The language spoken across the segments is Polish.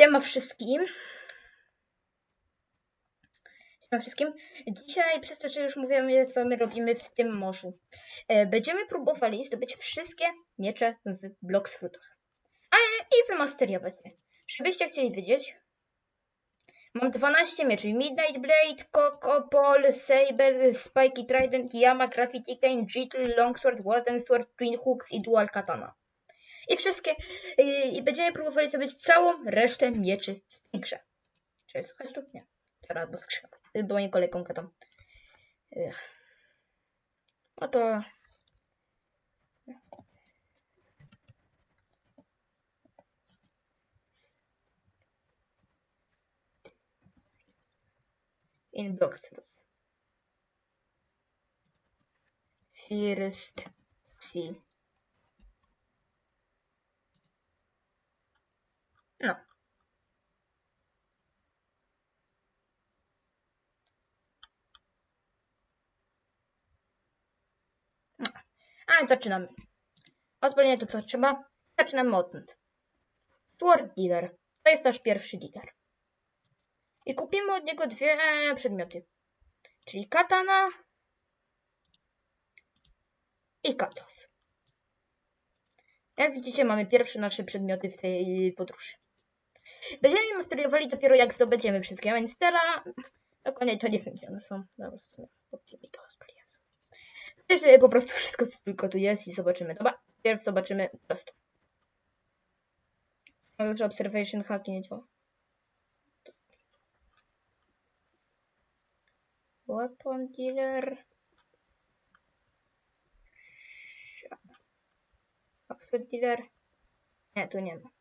Siema wszystkim. Siema wszystkim. Dzisiaj, przez to, że już mówiłem, co my robimy w tym morzu, e, będziemy próbowali zdobyć wszystkie miecze w Bloxfruitach. A i wymasteriować je. Żebyście chcieli wiedzieć, mam 12 mieczy. Midnight Blade, Coco, Pole, Saber, Spiky Trident, Yama, Graffiti Cane, Jittle, Longsword, Warden Sword, Twin Hooks i Dual Katana. I wszystkie, i, i będziemy próbowali zdobyć całą resztę mieczy w tej grze. Czy słychać tu? Nie. Zaraz, bo. Bo moim kolegą. Ech. No to... In Bloxfruit. First see. No. A zaczynamy. Odpalenie to co trzeba. Zaczynamy odtąd. Sword Dealer. To jest nasz pierwszy dealer. I kupimy od niego dwie przedmioty. Czyli katana i katlas. Jak widzicie, mamy pierwsze nasze przedmioty w tej podróży. Będziemy je masteriowali dopiero jak zdobędziemy wszystkie, więc teraz dokładnie to nie wiem, gdzie one są. Dobra, mi to Przecież po prostu wszystko, co tylko tu jest i zobaczymy. Dobra, pierw zobaczymy prosto. Skoro, że Observation Hack nie działa. Weapon Dealer. Sword Dealer. Nie, tu nie ma.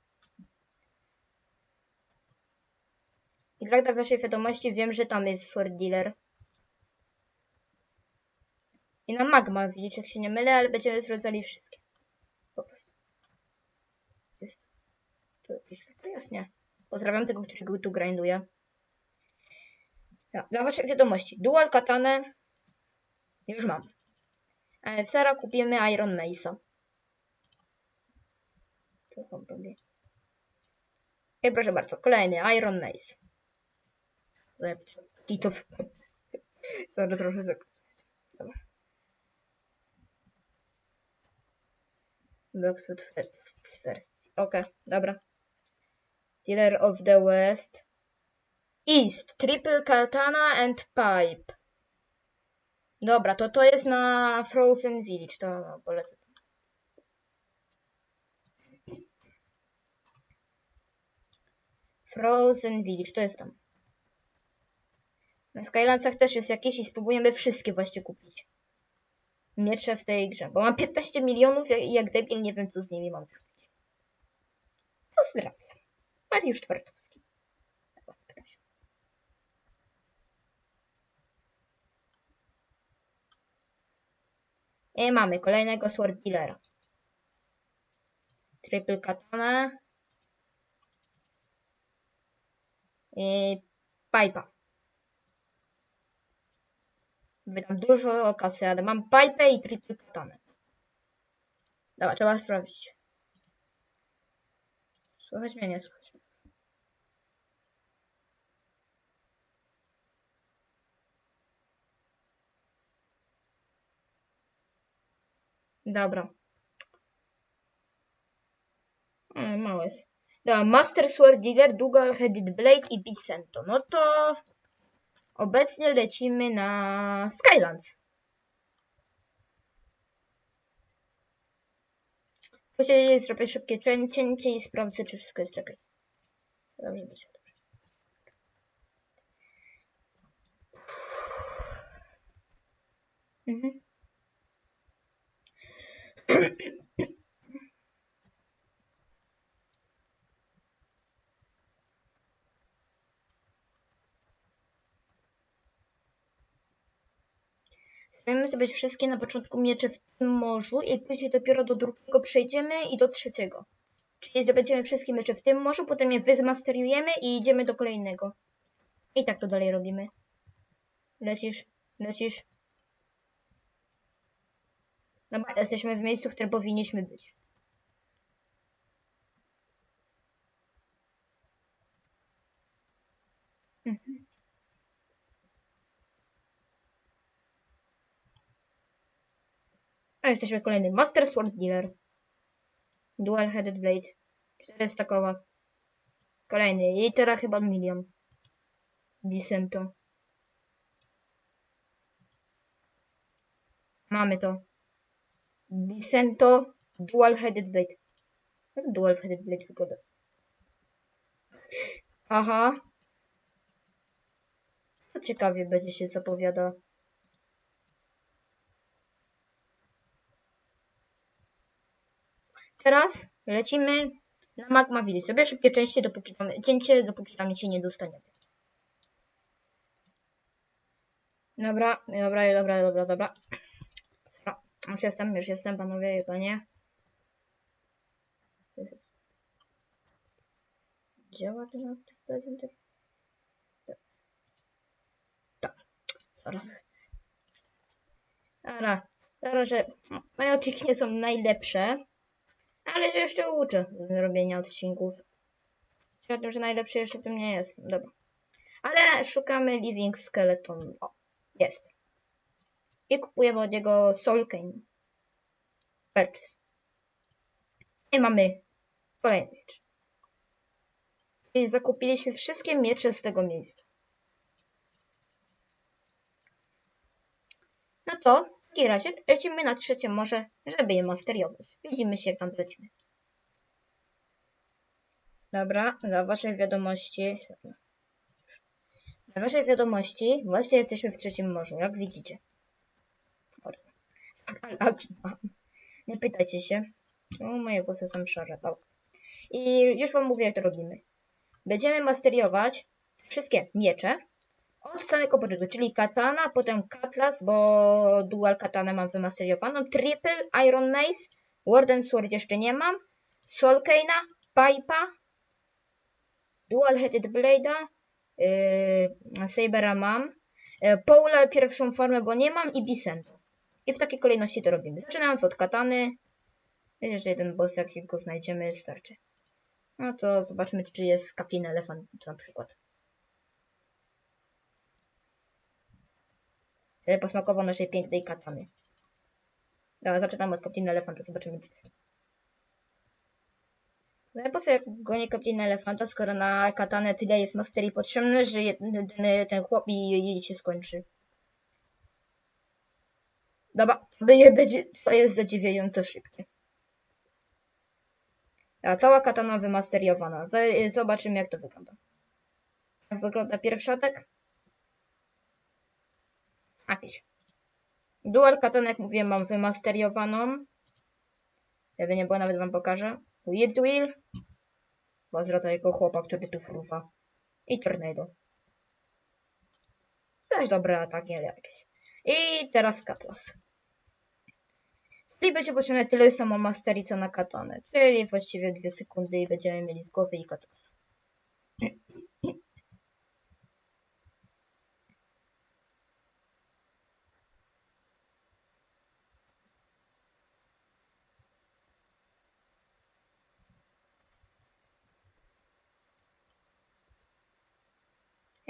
I tak waszej wiadomości wiem, że tam jest Sword Dealer. I na Magma, widzicie, jak się nie mylę, ale będziemy sprawdzali wszystkie. Po prostu. Jest... Tu jakiś? Nie. Pozdrawiam tego, którego tu grinduje. Dla waszej wiadomości. Dual Katanę już mam. E, Sara kupimy Iron Mace'a. Co tam robi? I proszę bardzo, kolejny Iron Mace. I to... Sorry, trochę zakłócać. Dobra. Bloxwood first. first. Okej, okay, dobra. Dealer of the West. East. Triple Katana and Pipe. Dobra, to to jest na Frozen Village. To polecę. Frozen Village, to jest tam. Na Skylandsach też jest jakiś i spróbujemy wszystkie właśnie kupić. Miecze w tej grze, bo mam 15 milionów i jak debil nie wiem co z nimi mam zrobić. Pozdrawiam. Mariusz Twardowski. I mamy kolejnego Sword Dealera. Triple Katana. I Pipa. Wydam dużo kasy, ale mam pipe i triple katanę. Dobra, trzeba sprawdzić. Słuchać mnie, nie słuchać mnie. Dobra. E, mały jest. Dobra, Master Sword Dealer, Dual Headed Blade i Bicento. No to Obecnie lecimy na Skylands. Chociaż zrobię szybkie cięcie i sprawdzę, czy wszystko jest. Czekaj. Dobrze, dobrze. Mhm. Chcemy zrobić wszystkie na początku miecze w tym morzu i później dopiero do drugiego przejdziemy i do trzeciego. Czyli zdobędziemy wszystkie mecze w tym morzu, potem je wyzmasteriujemy i idziemy do kolejnego. I tak to dalej robimy. Lecisz, lecisz. Dobra, jesteśmy w miejscu, w którym powinniśmy być. A jesteśmy kolejny Master Sword Dealer. Dual Headed Blade. 400 koła. Kolejny. I teraz chyba milion. Vicento. Mamy to. Vicento Dual Headed Blade. Jak Dual Headed Blade wygląda? Aha. To ciekawie będzie się zapowiada. Teraz lecimy na Magmaville. Sobie szybkie części, dopóki tam, cięcie, dopóki tam się nie dostaniemy. Dobra, dobra, dobra, dobra, dobra. Dobra, Już jestem, już jestem, panowie i panie. Działa ten prezenter? Tak. Sorry. Dobra. Dobra, że moje odcinki nie są najlepsze, ale że jeszcze uczę robienia odcinków. O tym, że najlepszy jeszcze w tym nie jest. Dobra. Ale szukamy Living Skeleton. O, jest. I kupujemy od niego Soul Cane. Purchase. I mamy kolejny miecz. Czyli zakupiliśmy wszystkie miecze z tego miejsca. To w takim razie lecimy na trzecie morze, żeby je masteriować. Widzimy się jak tam lecimy. Dobra, dla waszej wiadomości. Dla waszej wiadomości właśnie jesteśmy w trzecim morzu, jak widzicie. Nie pytajcie się. O, moje włosy są szare. I już wam mówię, jak to robimy. Będziemy masteriować wszystkie miecze od samego początku, czyli katana, potem cutlass, bo dual katana mam wymasteriowaną, triple iron mace, warden sword jeszcze nie mam, soul cane'a, pipe'a, dual headed blade'a, yy, sabera mam, yy, Paula pierwszą formę, bo nie mam i Bicento. I w takiej kolejności to robimy. Zaczynając od katany. Jest jeszcze jeden boss, jak go znajdziemy, starczy. No to zobaczmy, czy jest kapin elefant na przykład. Żeby posmakował naszej pięknej katany. Dobra, zaczynamy od kapina elefanta, zobaczymy. No i po co jak gonię kapina elefanta, skoro na katanę tyle jest masterii potrzebne, że ten chłop i, i się skończy. Dobra, to jest zadziwiająco szybkie. A cała katana wymasteriowana. Zobaczymy jak to wygląda. Jak wygląda pierwszy atak? Jakiś. Dual katana, jak mówiłem, mam wymasteriowaną. Żeby nie było, nawet wam pokażę. Weird Wheel. Pozdro tego chłopa, który tu fruwa. I Tornado. Też dobre ataki, ale jakieś. I teraz Cutlass. Czyli będzie potrzebne tyle samo masterii co na katanę. Czyli właściwie dwie sekundy i będziemy mieli z głowy i Cutlass.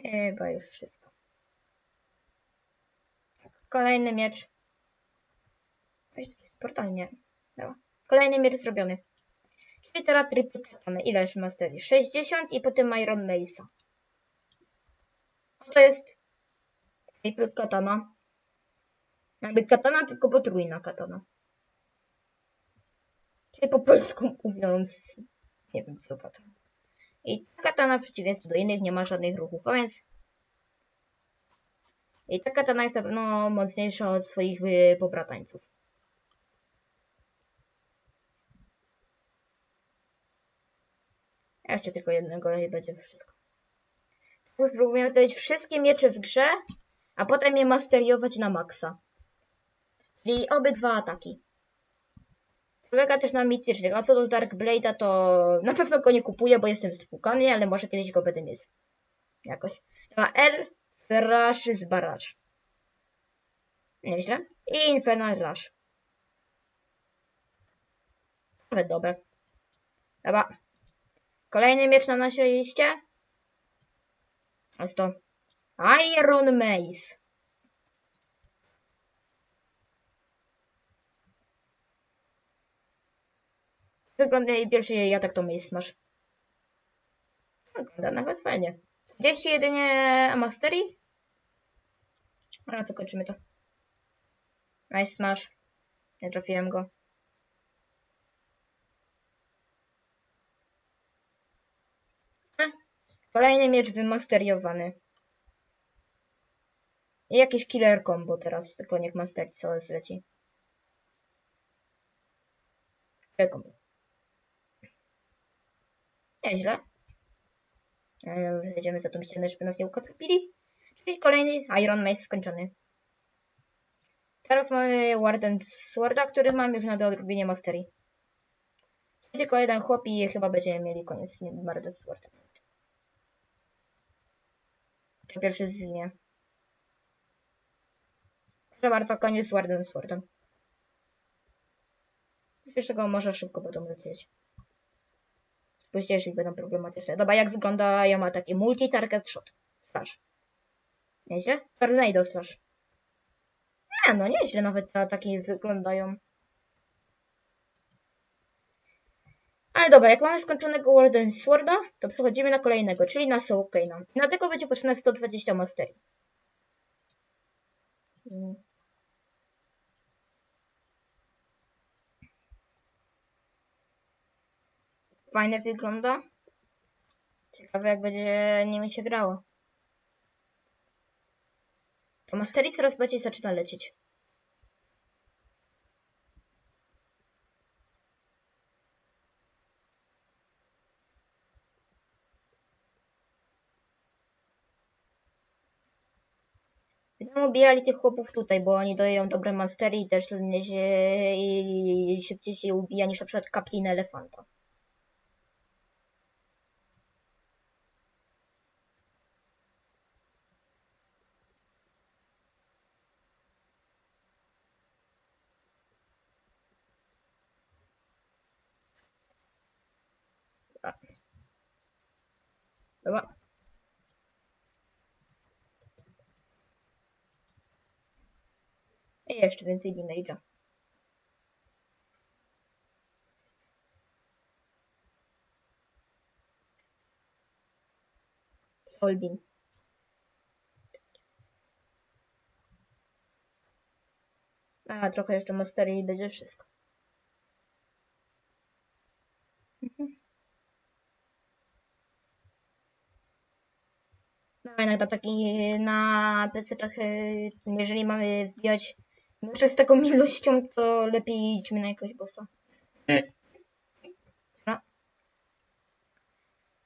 Chyba już wszystko. Kolejny miecz. Oj, to jest portalnie. Dobra. Kolejny miecz zrobiony. Czyli teraz triple katana. Ile już masterii? 60 i potem Iron Mace'a. To jest triple katana. Jakby katana, tylko potrójna katana. Czyli po polsku mówiąc, nie wiem co katana. I ta katana w przeciwieństwie do innych nie ma żadnych ruchów, a więc... I ta katana jest na pewno mocniejsza od swoich y, pobratańców. Jeszcze tylko jednego i będzie wszystko. Spróbujemy zrobić wszystkie miecze w grze, a potem je masteriować na maksa. Czyli obydwa ataki. Polega też na mitycznych. A co do Dark Blade'a, to na pewno go nie kupuję, bo jestem spłukany, ale może kiedyś go będę mieć. Jakoś. Ma R, Rush z Barrage. Nieźle. I Infernal Rush. Nawet dobre. Dobra. Kolejny miecz na naszej liście. Jest to Iron Mace. Wygląda pierwszy jej atak to Mace Smash. Wygląda nawet fajnie. 40 jedynie Mastery? A co kończymy to. Nice Smash. Nie trafiłem go. Kolejny miecz wymasteriowany. I jakieś killer combo teraz, tylko niech master co zleci. Killer combo. Nieźle. E, Zejdziemy za tą ścianę, żeby nas nie ukapili. Czyli kolejny Iron Mace skończony. Teraz mamy Warden Sworda, który mam już na odrobienie Mastery. Tylko jeden chłop i chyba będziemy mieli koniec z nim Warden Swordem. To pierwszy zginie. Proszę bardzo, koniec z Warden Swordem. Z pierwszego może szybko będą lecieć. Późniejszych będą problematyczne. Dobra, jak wygląda? Ja ma taki multi-target shot. Slash. Wiecie? Tornado slash. Nie, no nieźle nawet te ataki wyglądają. Ale dobra, jak mamy skończonego Warden Sworda, to przechodzimy na kolejnego, czyli na Soul Kane'a. Na tego będzie potrzebne 120 mastery. Fajnie wygląda. Ciekawe jak będzie nimi się grało. To Mastery coraz bardziej zaczyna lecieć. Będziemy ubijali tych chłopów tutaj, bo oni dają dobre mastery i też nie się, i szybciej się ubija niż na przykład kaplin elefanta. Dobra. I jeszcze więcej damage'a. Solbin. A, trochę jeszcze mastery i będzie wszystko. No jednak na taki na PC-tach, y, jeżeli mamy wbijać mecze z taką ilością, to lepiej idźmy na jakiegoś bossa. Dobra.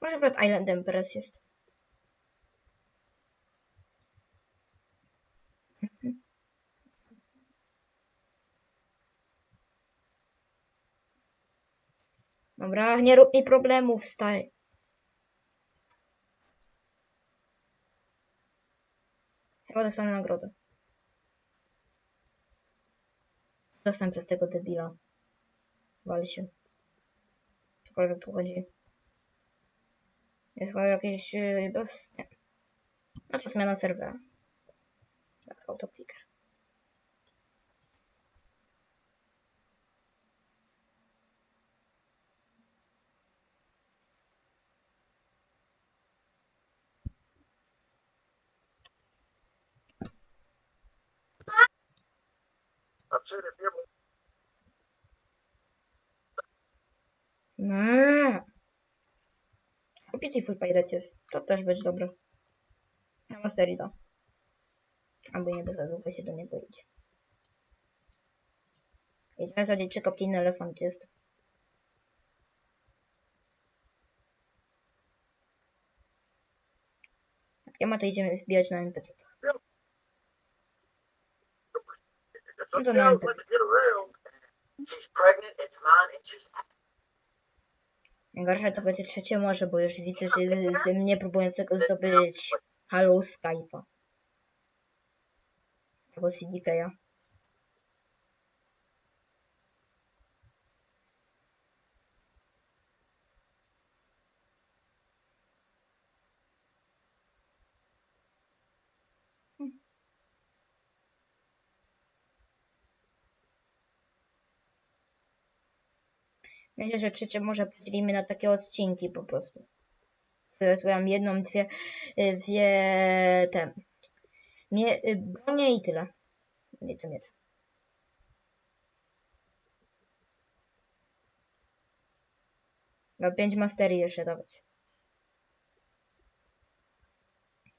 Może akurat Island Empress jest. Mhm. Dobra, nie rób mi problemów, stary. Chyba dostanę nagrodę. Dostanę przez tego debila. Wali się. Cokolwiek tu chodzi. Jest chyba jakieś... Dos... Nie. No to zmiana serwera. Tak, autoclicker. No. Beautiful Pilot jest. To też będzie dobre. Na mastery to. Albo nie bez długo się do niego idzie. I teraz zasadzie czy kopijny elefant jest. Jak nie ma, to idziemy wbijać na NPC. To na NPC. She's pregnant, it's mine, and she's Najgorsze to będzie trzecie morze, bo już widzę, że ze mnie próbującego zdobyć Halo Skype'a. Albo CDK'a. Myślę, że trzecie może podzielimy na takie odcinki po prostu. Teraz mam jedną, dwie, y, dwie te. Mie, y, bronie i tyle. Nie to miecze. No pięć masterii jeszcze dawać.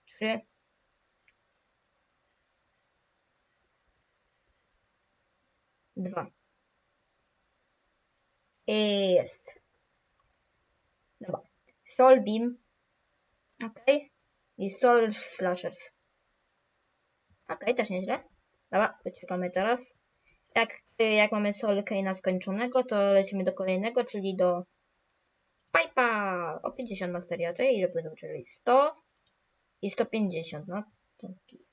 Trzy. Dwa. I jest. Dobra. Soul Beam. Ok. I Soul Slashers. Ok, też nieźle. Dobra, uciekamy teraz. Jak, jak mamy Soul Kane'a skończonego, to lecimy do kolejnego, czyli do Pipe'a. O 50 masterii, a to ile będą, czyli 100 i 150, no. taki.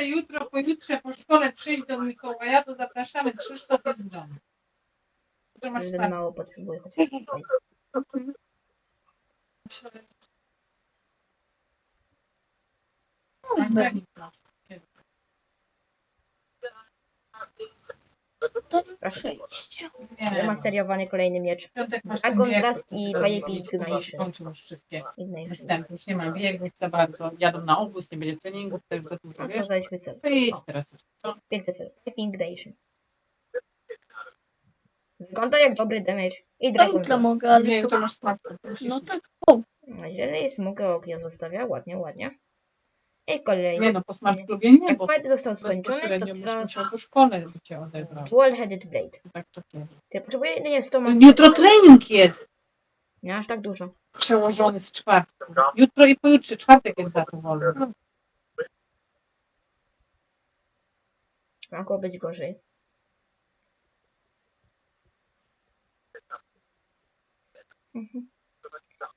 Jutro, pojutrze po szkole przyjść do Mikołaja, to zapraszamy. Krzysztof jest w domu. Jutro masz Zbyt start. mało potrzebuję chociaż tutaj. No. Proszę. Nie, Masteriowany kolejny miecz. piątek masz Dragon ten Blast i to Ignition. kurwa, Skończył już wszystkie Ignition. występy. Już nie ma biegów za bardzo. Jadą na obóz, nie będzie treningów, też za dużo, wiesz? Pokazaliśmy cel. Wyjdź O, teraz już, co? piękny cel. Wygląda jak dobry damage. I No Dragon jutro Blast. mogę, ale Nie, to... to masz start. No tak, o, No, Zielony jest mogę okno zostawia. Ładnie, ładnie. I kolejny. Nie no, po smart clubie nie, Jak bo pipe został skończony, bezpośrednio to byś teraz musiał do szkoły, cię odebrał. Dual-headed blade. Tak to kiedy? Ty potrzebuję jedynie 100 Jutro trening jest Nie aż tak dużo. przełożony z czwartku. Jutro i pojutrze, czwartek jest za to wolny. Mogło być gorzej. Mhm.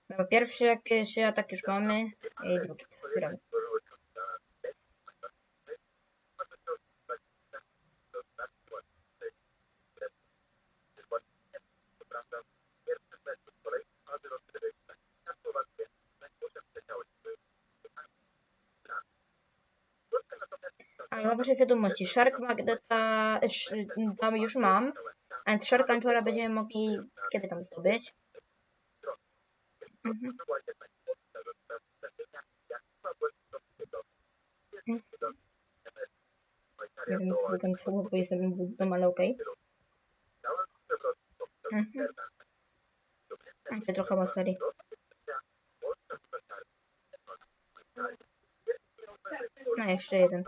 Dobra, pierwszy jakiś atak już mamy i drugi zbieramy. A na waszej wiadomości, Shark Magdeta sz- tam już mam, a Shark Antora będziemy mogli kiedy tam zdobyć? Mhm. Mhm. Nie tam było, bo jestem budem, ale okej. Mhm. A, to trochę ma serii. No, jeszcze jeden.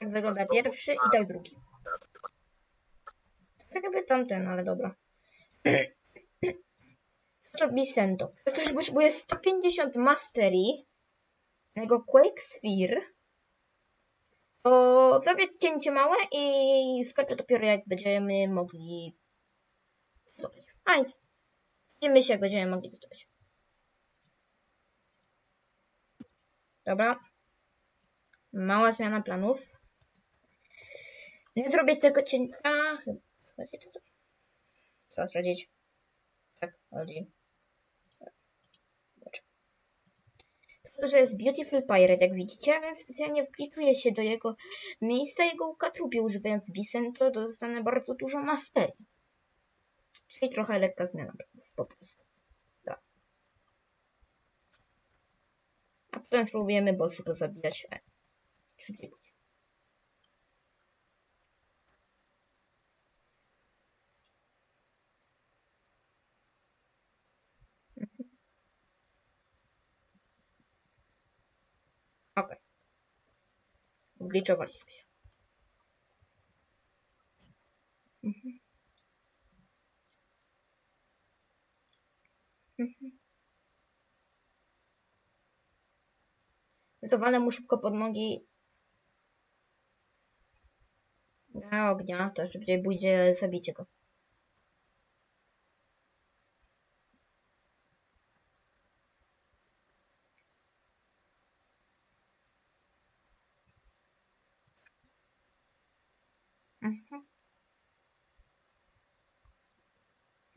Tak wygląda pierwszy i tak drugi. Tak jakby tamten, ale dobra. Co to Bicento? Ktoś potrzebuje 150 masterii na jego Quake Sphere. To zrobię cięcie małe i skończę dopiero jak będziemy mogli zdobyć. A więc widzimy się jak będziemy mogli zdobyć. Dobra. Mała zmiana planów. Nie zrobię tego cięcia. Chodzi to co? Trzeba sprawdzić. Tak, chodzi. To, że jest Beautiful Pirate, jak widzicie, więc specjalnie wklikuję się do jego miejsca jego ukatrupię, używając Vicento, to dostanę bardzo dużo masterii. Czyli trochę lekka zmiana po prostu. Tak. A potem spróbujemy bossy pozabijać. E, Zgliczowaliśmy się. Mhm. Mhm. Wydawale mu szybko pod nogi. Na ognia, to szybciej pójdzie zabicie go.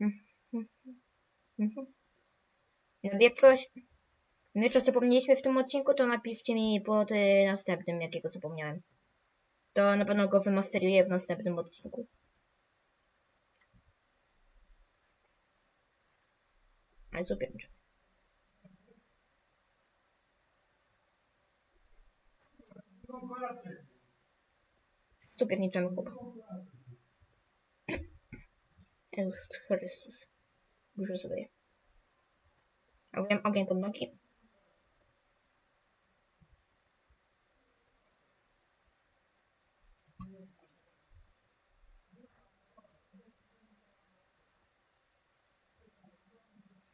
Mhm. Mhm. Mhm. No jakiegoś miecza zapomnieliśmy w tym odcinku, to napiszcie mi pod następnym, jakiego zapomniałem. To na pewno go wymasteriuję w następnym odcinku. Super. miecz. Super niczemu chłopak. Jezus Chrystus. Dużo sobie. A wiem ogień pod nogi.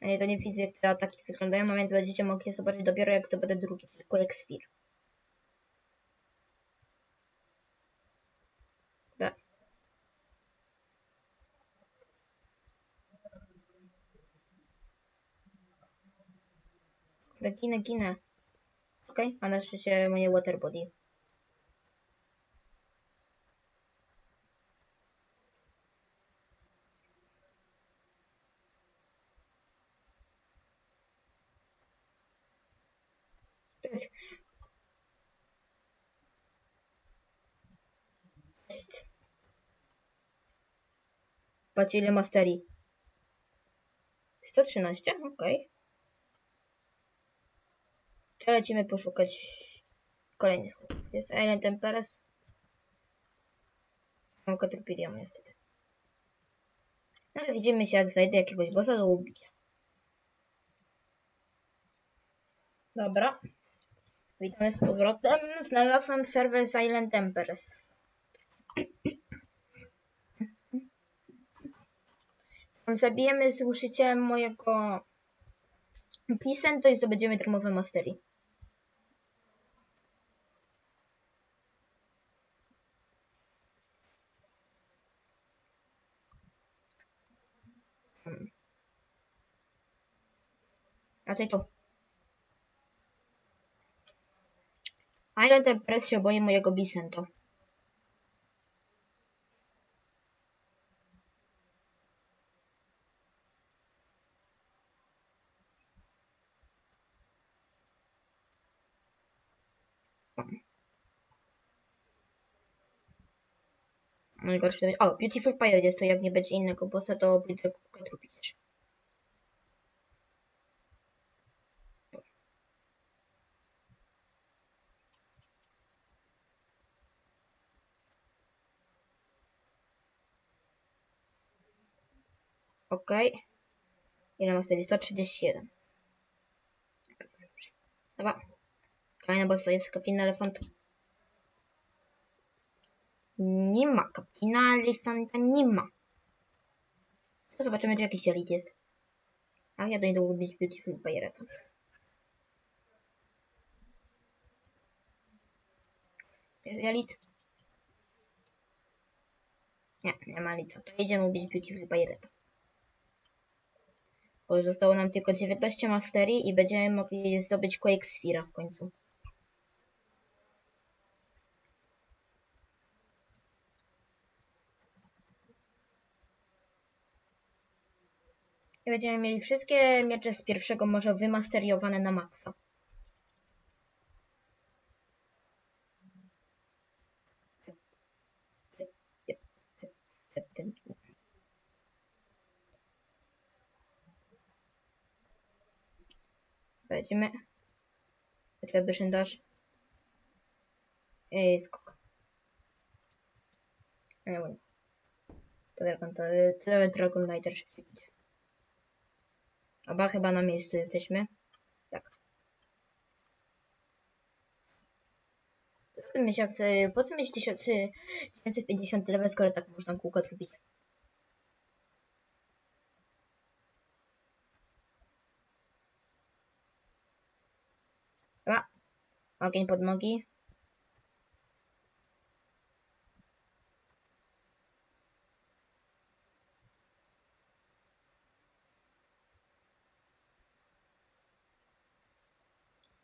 A nie, to nie widzę, jak te ataki wyglądają, a więc będziecie mogli zobaczyć dopiero jak to będę drugi, tylko jak Sfir. Kurde, ginę, ginę. Okej, a na szczęście moje waterbody. To jest... Jest. Patrzcie ile masterii. 113, okej. To lecimy poszukać kolejnych chłopów. Jest Island Temperes. Mam Katrupilium niestety. No ale widzimy się jak znajdę jakiegoś bossa do ubicia. Dobra. Witamy z powrotem. Znalazłem serwer z Island Empress. Tam Zabijemy z mojego Pisento i zdobędziemy darmowe mastery. Tu. Island Empress się boi mojego Bisento. Najgorsze to będzie... O, Beautiful Pirate jest to, jak nie będzie innego bossa, to będę trupić. Okej. Ile ma serii? 131. Dobra. Kolejna bossa jest kapina elefant. Nie ma. Kapina elefanta nie ma. To zobaczymy, czy jakiś dzielit jest. A ja dojdę ubić Beautiful Pirate. Jest jelit? Nie, nie ma lita. To jedziemy ubić Beautiful Pirate. Bo już zostało nam tylko 19 masterii i będziemy mogli zdobyć Quake Sphera w końcu. I będziemy mieli wszystkie miecze z pierwszego morza wymasteriowane na maksa. Będziemy. Tyle dasz. Ej, skok. Nie wiem. To Dragon, to, to Dragon Rider szybciej będzie. Oba chyba na miejscu jesteśmy. Tak. Po co mieć, jak, po co mieć 1950 level, skoro tak można kółko robić? Dobra. Ogień pod nogi.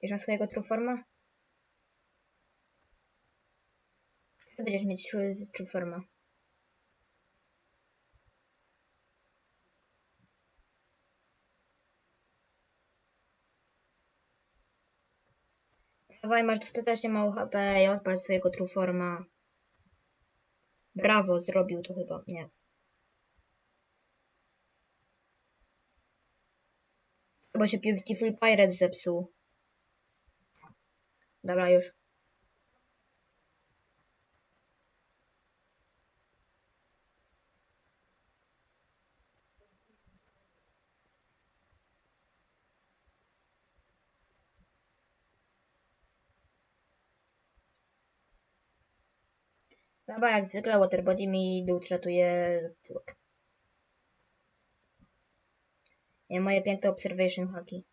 Bierz na swojego Trueforma? Ty będziesz mieć Trueforma. Dawaj, masz dostatecznie mało HP i odpal swojego Trueforma. Brawo, zrobił to chyba. Nie. Chyba się Beautiful Pirate zepsuł. Dobra, już. Dobra, jak zwykle Waterbody mi dół tratuje tyłek. Nie, moje piękne observation haki.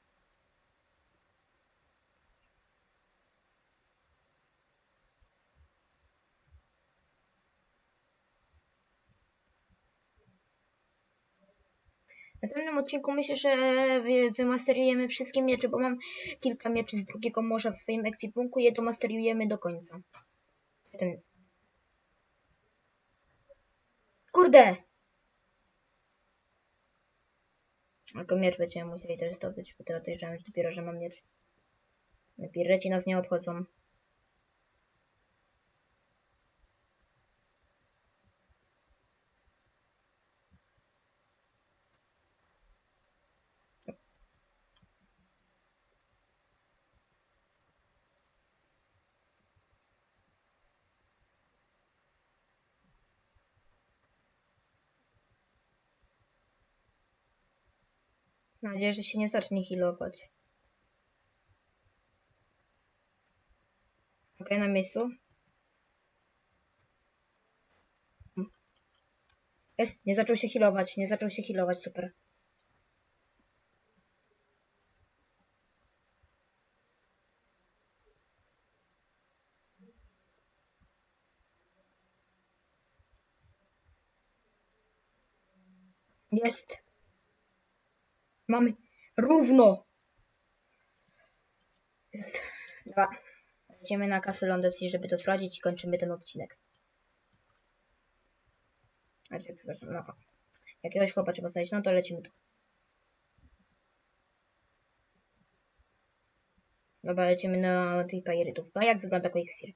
W następnym odcinku myślę, że wy- wymasterujemy wszystkie miecze, bo mam kilka mieczy z drugiego morza w swoim ekwipunku i je domasterujemy do końca. Ten. Kurde! Tylko miecz będziemy musieli też zdobyć, bo teraz dojrzałem dopiero, że mam miecz. Pireci nas nie obchodzą. Nadzieję, że się nie zacznie healować. Okej, na miejscu. Jest, nie zaczął się healować, nie zaczął się healować, super. Jest. Mamy równo. Dwa. Lecimy na kasę Londecji, żeby to sprawdzić i kończymy ten odcinek. Przepraszam, no. Jakiegoś chłopa trzeba znaleźć, no to lecimy tu. Dobra, lecimy na tych pajerytów. No jak wygląda Quick Sphere?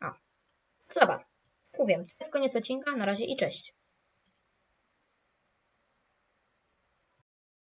A. Dobra. Mówię, to jest koniec odcinka. Na razie i cześć.